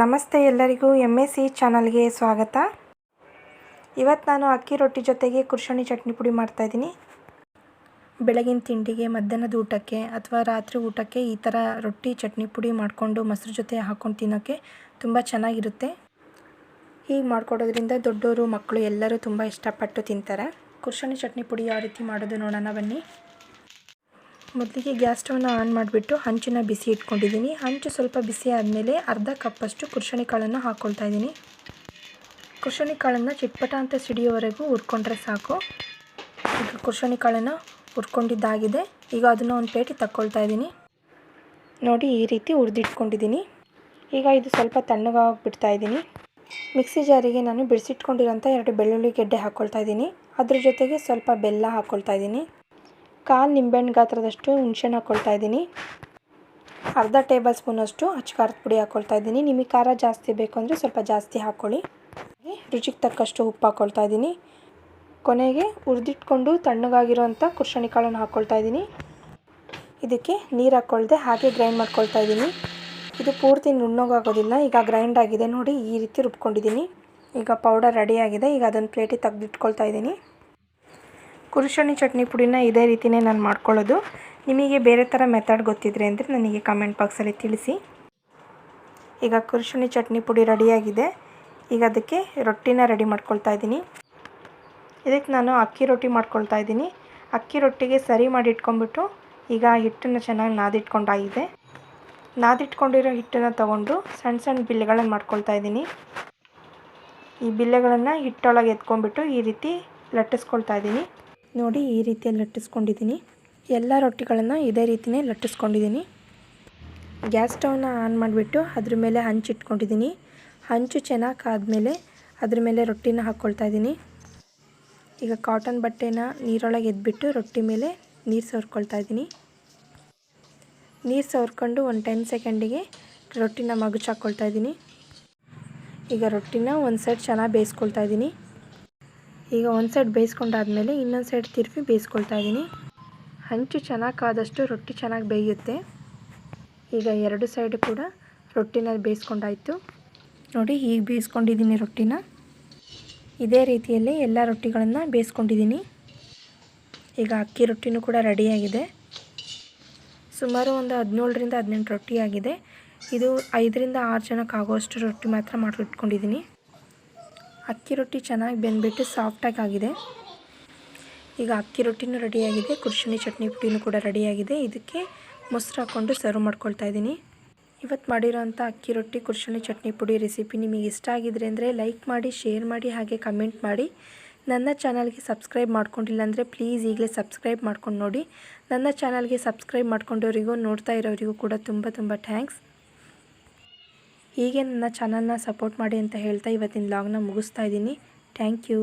ನಮಸ್ತೆ ಎಲ್ಲರಿಗೂ M S C ಚಾನಲ್ಗೆ ಸ್ವಾಗತ. ಇವತ್ತು ನಾನು ಅಕ್ಕಿ ರೊಟ್ಟಿ ಜೊತೆಗೆ ಕುರ್ಶಣಿ ಚಟ್ನಿ ಪುಡಿ ಮಾಡ್ತಾಯಿದ್ದೀನಿ ಬೆಳಗಿನ ತಿಂಡಿಗೆ ಮಧ್ಯಾಹ್ನದ ಊಟಕ್ಕೆ ಅಥವಾ ರಾತ್ರಿ ಊಟಕ್ಕೆ ಈ ಥರ ರೊಟ್ಟಿ ಚಟ್ನಿ ಪುಡಿ ಮಾಡಿಕೊಂಡು ಮೊಸರು ಜೊತೆ ಹಾಕ್ಕೊಂಡು ತಿನ್ನೋಕ್ಕೆ ತುಂಬ ಚೆನ್ನಾಗಿರುತ್ತೆ. ಹೀಗೆ ಮಾಡಿಕೊಡೋದ್ರಿಂದ ದೊಡ್ಡವರು ಮಕ್ಕಳು ಎಲ್ಲರೂ ತುಂಬ ಇಷ್ಟಪಟ್ಟು ತಿಂತಾರೆ. ಕುರ್ಶಣಿ ಚಟ್ನಿ ಪುಡಿ ಯಾವ ರೀತಿ ಮಾಡೋದು ನೋಡೋಣ ಬನ್ನಿ. ಮೊದಲಿಗೆ ಗ್ಯಾಸ್ ಸ್ಟವ್ನ ಆನ್ ಮಾಡಿಬಿಟ್ಟು ಹಂಚನ್ನ ಬಿಸಿ ಇಟ್ಕೊಂಡಿದ್ದೀನಿ. ಹಂಚು ಸ್ವಲ್ಪ ಬಿಸಿ ಆದಮೇಲೆ ಅರ್ಧ ಕಪ್ಪಷ್ಟು ಕುರ್ಷಣಿ ಕಾಳನ್ನು ಹಾಕ್ಕೊಳ್ತಾ ಇದ್ದೀನಿ. ಕುರ್ಷಣಿ ಕಾಳನ್ನು ಚಿಟ್ಪಟ ಅಂತ ಸಿಡಿಯೋವರೆಗೂ ಹುರ್ಕೊಂಡ್ರೆ ಸಾಕು. ಈಗ ಕುರ್ಷಣಿ ಕಾಳನ್ನು ಹುರ್ಕೊಂಡಿದ್ದಾಗಿದೆ. ಈಗ ಅದನ್ನು ಒಂದು ಪ್ಲೇಟಿಗೆ ತಕ್ಕೊಳ್ತಾ ಇದ್ದೀನಿ. ನೋಡಿ ಈ ರೀತಿ ಹುರಿದಿಟ್ಕೊಂಡಿದ್ದೀನಿ. ಈಗ ಇದು ಸ್ವಲ್ಪ ತಣ್ಣಗಾಗ್ಬಿಡ್ತಾ ಇದ್ದೀನಿ. ಮಿಕ್ಸಿ ಜಾರಿಗೆ ನಾನು ಬಿಡಿಸಿಟ್ಕೊಂಡಿರೋಂಥ ಎರಡು ಬೆಳ್ಳುಳ್ಳಿ ಗೆಡ್ಡೆ ಹಾಕ್ಕೊಳ್ತಾ ಇದ್ದೀನಿ. ಅದ್ರ ಜೊತೆಗೆ ಸ್ವಲ್ಪ ಬೆಲ್ಲ ಹಾಕ್ಕೊಳ್ತಾ ಇದ್ದೀನಿ. ಕಾಲು ನಿಂಬೆಹಣ್ಣು ಗಾತ್ರದಷ್ಟು ಹುಣ್ಸೆಹಣ್ಣು ಹಾಕ್ಕೊಳ್ತಾ ಇದ್ದೀನಿ. ಅರ್ಧ ಟೇಬಲ್ ಸ್ಪೂನಷ್ಟು ಖಾರದ ಪುಡಿ ಹಾಕ್ಕೊಳ್ತಾ ಇದ್ದೀನಿ. ನಿಮಗೆ ಖಾರ ಜಾಸ್ತಿ ಬೇಕು ಅಂದರೆ ಸ್ವಲ್ಪ ಜಾಸ್ತಿ ಹಾಕ್ಕೊಳ್ಳಿ ರುಚಿಗೆ ತಕ್ಕಷ್ಟು ಉಪ್ಪು ಹಾಕ್ಕೊಳ್ತಾ ಇದ್ದೀನಿ. ಕೊನೆಗೆ ಹುರಿದಿಟ್ಕೊಂಡು ತಣ್ಣಗಾಗಿರೋಂಥ ಕುರ್ಷಣಿ ಕಾಳನ್ನು ಹಾಕ್ಕೊಳ್ತಾ ಇದ್ದೀನಿ. ಇದಕ್ಕೆ ನೀರು ಹಾಕ್ಕೊಳ್ದೆ ಹಾಗೆ ಗ್ರೈಂಡ್ ಮಾಡ್ಕೊಳ್ತಾ ಇದ್ದೀನಿ. ಇದು ಪೂರ್ತಿ ನುಣ್ಣಗಾಗೋದಿಲ್ಲ, ಈಗ ಗ್ರೈಂಡ್ ಆಗಿದೆ ನೋಡಿ ಈ ರೀತಿ ರುಬ್ಕೊಂಡಿದ್ದೀನಿ. ಈಗ ಪೌಡರ್ ರೆಡಿಯಾಗಿದೆ ಈಗ ಅದನ್ನು ಪ್ಲೇಟಿಗೆ ತೆಗೆದಿಟ್ಕೊಳ್ತಾ ಇದ್ದೀನಿ. ಕುರುಶಣಿ ಚಟ್ನಿ ಪುಡಿನ ಇದೇ ರೀತಿಯೇ ನಾನು ಮಾಡ್ಕೊಳ್ಳೋದು. ನಿಮಗೆ ಬೇರೆ ಥರ ಮೆಥಡ್ ಗೊತ್ತಿದ್ರೆ ಅಂದರೆ ನನಗೆ ಕಮೆಂಟ್ ಬಾಕ್ಸಲ್ಲಿ ತಿಳಿಸಿ. ಈಗ ಕುರುಶಣಿ ಚಟ್ನಿ ಪುಡಿ ರೆಡಿಯಾಗಿದೆ. ಈಗ ಅದಕ್ಕೆ ರೊಟ್ಟಿನ ರೆಡಿ ಮಾಡ್ಕೊಳ್ತಾ ಇದ್ದೀನಿ. ಇದಕ್ಕೆ ನಾನು ಅಕ್ಕಿ ರೊಟ್ಟಿ ಮಾಡ್ಕೊಳ್ತಾ ಇದ್ದೀನಿ. ಅಕ್ಕಿ ರೊಟ್ಟಿಗೆ ಸರಿ ಮಾಡಿ ಇಟ್ಕೊಂಡ್ಬಿಟ್ಟು ಈಗ ಹಿಟ್ಟನ್ನು ಚೆನ್ನಾಗಿ ನಾದಿಟ್ಕೊಂಡಾಗಿದೆ. ನಾದಿಟ್ಕೊಂಡಿರೋ ಹಿಟ್ಟನ್ನು ತೊಗೊಂಡು ಸಣ್ಣ ಸಣ್ಣ ಬಿಲ್ಲೆಗಳನ್ನು ಮಾಡ್ಕೊಳ್ತಾ ಇದ್ದೀನಿ. ಈ ಬಿಲ್ಲೆಗಳನ್ನು ಹಿಟ್ಟೊಳಗೆ ಎತ್ಕೊಂಡ್ಬಿಟ್ಟು ಈ ರೀತಿ ಲಟ್ಟಿಸ್ಕೊಳ್ತಾ ಇದ್ದೀನಿ. ನೋಡಿ ಈ ರೀತಿಯಲ್ಲಿ ಲಟ್ಟಿಸ್ಕೊಂಡಿದ್ದೀನಿ. ಎಲ್ಲ ರೊಟ್ಟಿಗಳನ್ನು ಇದೇ ರೀತಿಯೇ ಲಟ್ಟಿಸ್ಕೊಂಡಿದ್ದೀನಿ. ಗ್ಯಾಸ್ ಸ್ಟವ್ನ ಆನ್ ಮಾಡಿಬಿಟ್ಟು ಅದ್ರ ಮೇಲೆ ಹಂಚು ಇಟ್ಕೊಂಡಿದ್ದೀನಿ. ಹಂಚು ಚೆನ್ನಾಗಿ ಕಾದ್ಮೇಲೆ ಅದ್ರ ಮೇಲೆ ರೊಟ್ಟಿನ ಹಾಕ್ಕೊಳ್ತಾ ಇದ್ದೀನಿ. ಈಗ ಕಾಟನ್ ಬಟ್ಟೆನ ನೀರೊಳಗೆ ಎದ್ಬಿಟ್ಟು ರೊಟ್ಟಿ ಮೇಲೆ ನೀರು ಸವರ್ಕೊಳ್ತಾ ಇದ್ದೀನಿ. ನೀರು ಸವರ್ಕೊಂಡು ಒಂದು ಟೆನ್ ಸೆಕೆಂಡಿಗೆ ರೊಟ್ಟಿನ ಮಗುಚ್ ಹಾಕ್ಕೊಳ್ತಾ ಇದ್ದೀನಿ. ಈಗ ರೊಟ್ಟಿನ ಒಂದು ಸೈಡ್ ಚೆನ್ನಾಗಿ ಬೇಯಿಸ್ಕೊಳ್ತಾ ಇದ್ದೀನಿ. ಈಗ ಒಂದು ಸೈಡ್ ಬೇಯಿಸ್ಕೊಂಡಾದ್ಮೇಲೆ ಇನ್ನೊಂದು ಸೈಡ್ ತಿರುಪಿ ಬೇಯಿಸ್ಕೊಳ್ತಾ ಇದ್ದೀನಿ ಹಂಚು ಚೆನ್ನಾಗಿ ಕಾದಷ್ಟು ರೊಟ್ಟಿ ಚೆನ್ನಾಗಿ ಬೇಯುತ್ತೆ. ಈಗ ಎರಡು ಸೈಡ್ ಕೂಡ ರೊಟ್ಟಿನ ಬೇಯಿಸ್ಕೊಂಡಾಯಿತು. ನೋಡಿ ಈಗ ಬೇಯಿಸ್ಕೊಂಡಿದ್ದೀನಿ ರೊಟ್ಟಿನ. ಇದೇ ರೀತಿಯಲ್ಲಿ ಎಲ್ಲ ರೊಟ್ಟಿಗಳನ್ನು ಬೇಯಿಸ್ಕೊಂಡಿದ್ದೀನಿ ಈಗ ಅಕ್ಕಿ ರೊಟ್ಟಿನೂ ಕೂಡ ರೆಡಿಯಾಗಿದೆ ಸುಮಾರು ಒಂದು ಹದಿನೇಳರಿಂದ ಹದಿನೆಂಟು ರೊಟ್ಟಿ ಆಗಿದೆ. ಇದು ಐದರಿಂದ ಆರು ಜನಕ್ಕೆ ಆಗೋಷ್ಟು ರೊಟ್ಟಿ ಮಾತ್ರ ಮಾಡಿಟ್ಕೊಂಡಿದ್ದೀನಿ ಅಕ್ಕಿ ರೊಟ್ಟಿ ಚೆನ್ನಾಗಿ ಬೆಂದ್ಬಿಟ್ಟು ಸಾಫ್ಟಾಗಿ ಆಗಿದೆ ಈಗ ಅಕ್ಕಿ ರೊಟ್ಟಿನೂ ರೆಡಿಯಾಗಿದೆ. ಕುರ್ಶಿನಿ ಚಟ್ನಿ ಪುಡಿನೂ ಕೂಡ ರೆಡಿಯಾಗಿದೆ. ಇದಕ್ಕೆ ಮೊಸರು ಹಾಕ್ಕೊಂಡು ಸರ್ವ್ ಮಾಡ್ಕೊಳ್ತಾ ಇದ್ದೀನಿ. ಇವತ್ತು ಮಾಡಿರೋಂಥ ಅಕ್ಕಿ ರೊಟ್ಟಿ ಕುರ್ಶಿನಿ ಚಟ್ನಿ ಪುಡಿ ರೆಸಿಪಿ ನಿಮಗೆ ಇಷ್ಟ ಆಗಿದ್ರೆ ಅಂದರೆ ಲೈಕ್ ಮಾಡಿ, ಶೇರ್ ಮಾಡಿ, ಹಾಗೆ ಕಮೆಂಟ್ ಮಾಡಿ. ನನ್ನ ಚಾನಲ್ಗೆ ಸಬ್ಸ್ಕ್ರೈಬ್ ಮಾಡ್ಕೊಂಡಿಲ್ಲ ಅಂದರೆ ಪ್ಲೀಸ್ ಈಗಲೇ ಸಬ್ಸ್ಕ್ರೈಬ್ ಮಾಡ್ಕೊಂಡು ನೋಡಿ. ನನ್ನ ಚಾನಲ್ಗೆ ಸಬ್ಸ್ಕ್ರೈಬ್ ಮಾಡ್ಕೊಂಡವರಿಗೂ ನೋಡ್ತಾ ಇರೋರಿಗೂ ಕೂಡ ತುಂಬ ತುಂಬ ಥ್ಯಾಂಕ್ಸ್. ಹೀಗೆ ನನ್ನ ಚಾನಲ್ನ ಸಪೋರ್ಟ್ ಮಾಡಿ ಅಂತ ಹೇಳ್ತಾ ಇವತ್ತಿನ ಲಾಗ್ನ ಮುಗಿಸ್ತಾ ಇದ್ದೀನಿ. Thank you